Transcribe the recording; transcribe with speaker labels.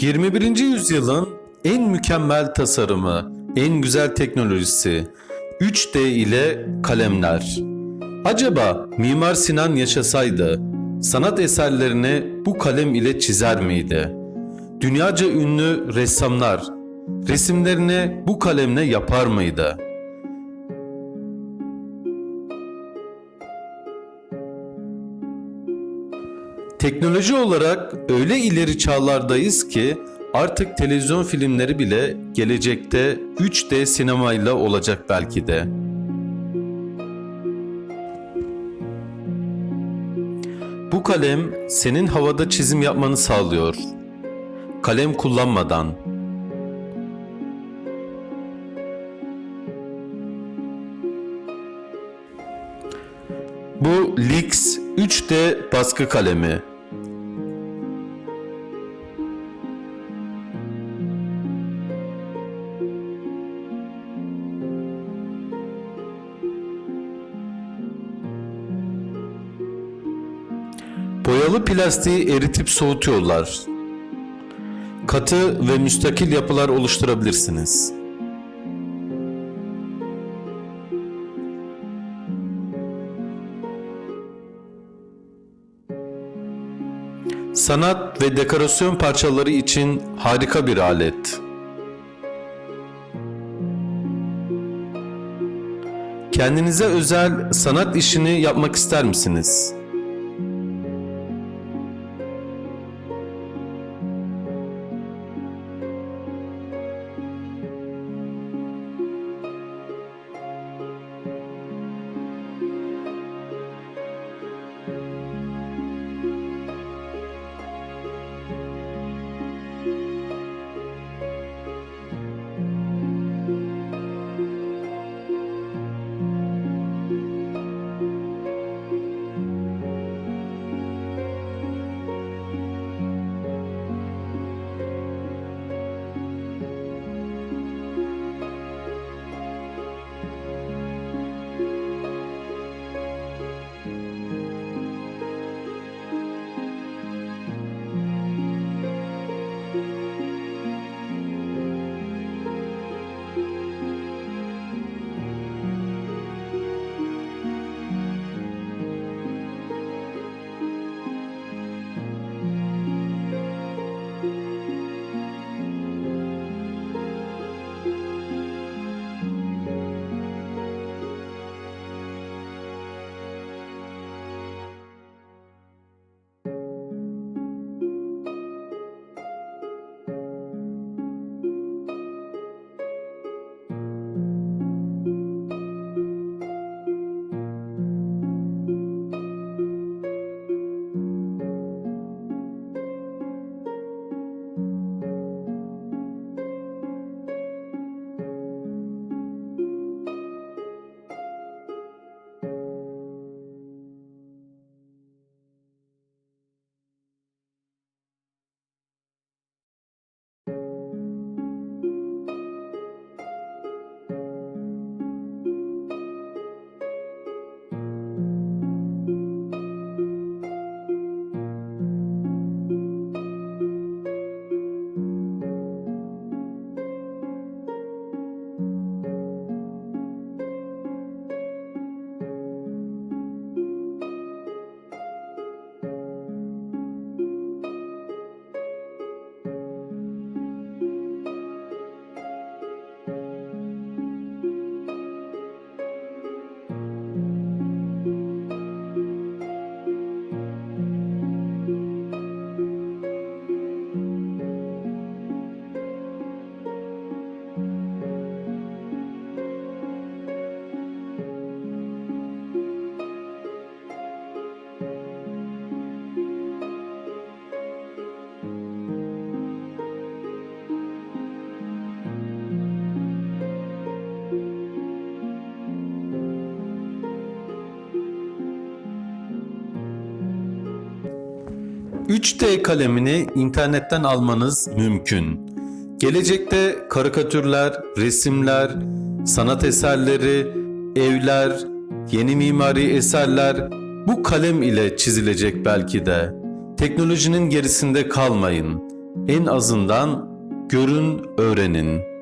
Speaker 1: 21. yüzyılın en mükemmel tasarımı, en güzel teknolojisi, 3D ile kalemler. Acaba Mimar Sinan yaşasaydı sanat eserlerini bu kalem ile çizer miydi? Dünyaca ünlü ressamlar resimlerini bu kalemle yapar mıydı? Teknoloji olarak öyle ileri çağlardayız ki artık televizyon filmleri bile gelecekte 3D sinemayla olacak belki de. Bu kalem senin havada çizim yapmanı sağlıyor. Kalem kullanmadan. Bu Lix 3D baskı kalemi. Boyalı plastiği eritip soğutuyorlar. Katı ve müstakil yapılar oluşturabilirsiniz. Sanat ve dekorasyon parçaları için harika bir alet. Kendinize özel sanat işini yapmak ister misiniz? ...3D kalemini internetten almanız mümkün. Gelecekte karikatürler, resimler, sanat eserleri, evler, yeni mimari eserler bu kalem ile çizilecek belki de. Teknolojinin gerisinde kalmayın. En azından görün öğrenin.